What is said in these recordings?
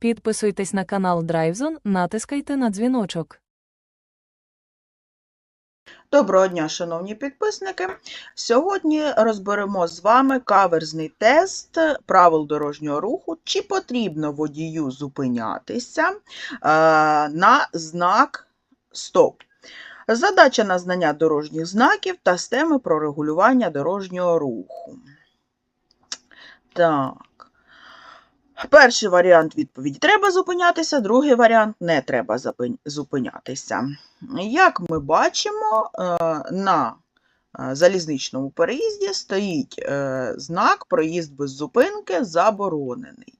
Підписуйтесь на канал Драйвзон, натискайте на дзвіночок. Доброго дня, шановні підписники. Сьогодні розберемо з вами каверзний тест правил дорожнього руху, чи потрібно водію зупинятися е, на знак Стоп. Задача на знання дорожніх знаків та системи про регулювання дорожнього руху. Так. Перший варіант відповіді треба зупинятися, другий варіант не треба зупинятися. Як ми бачимо, е, на е, залізничному переїзді стоїть е, знак проїзд без зупинки заборонений.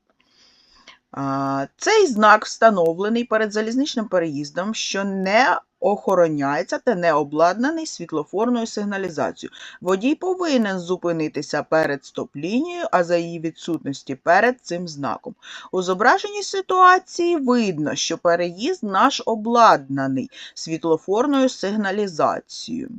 Цей знак встановлений перед залізничним переїздом, що не охороняється та не обладнаний світлофорною сигналізацією. Водій повинен зупинитися перед стоп-лінією, а за її відсутності перед цим знаком. У зображеній ситуації видно, що переїзд наш обладнаний світлофорною сигналізацією.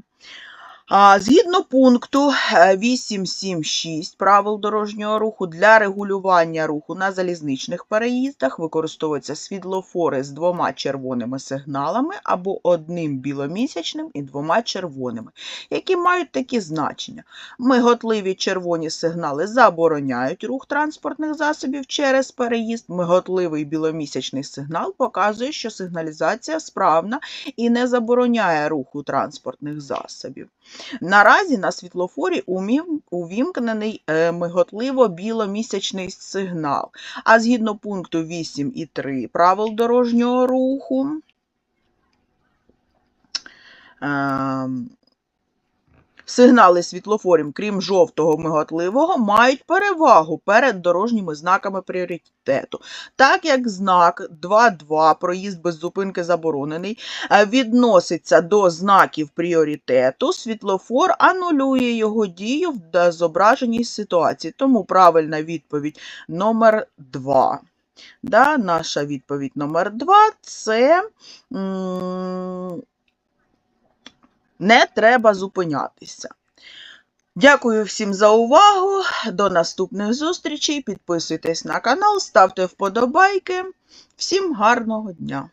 Згідно пункту е, 8.7.6 правил дорожнього руху для регулювання руху на залізничних переїздах використовуються світлофори з двома червоними сигналами або одним біломісячним і двома червоними, які мають такі значення. Миготливі червоні сигнали забороняють рух транспортних засобів через переїзд. Миготливий біломісячний сигнал показує, що сигналізація справна і не забороняє руху транспортних засобів. Наразі на світлофорі увімкнений е, миготливо-біломісячний сигнал. А згідно пункту 8 і 3 правил дорожнього руху, ем, Сигнали світлофорів, крім жовтого миготливого, мають перевагу перед дорожніми знаками пріоритету. Так як знак 2.2 проїзд без зупинки заборонений е, відноситься до знаків пріоритету, світлофор анулює його дію в зображеній ситуації. Тому правильна відповідь номер 2. Да, наша відповідь номер 2 це м, не треба зупинятися. Дякую всім за увагу. До наступних зустрічей. Підписуйтесь на канал, ставте вподобайки. Всім гарного дня!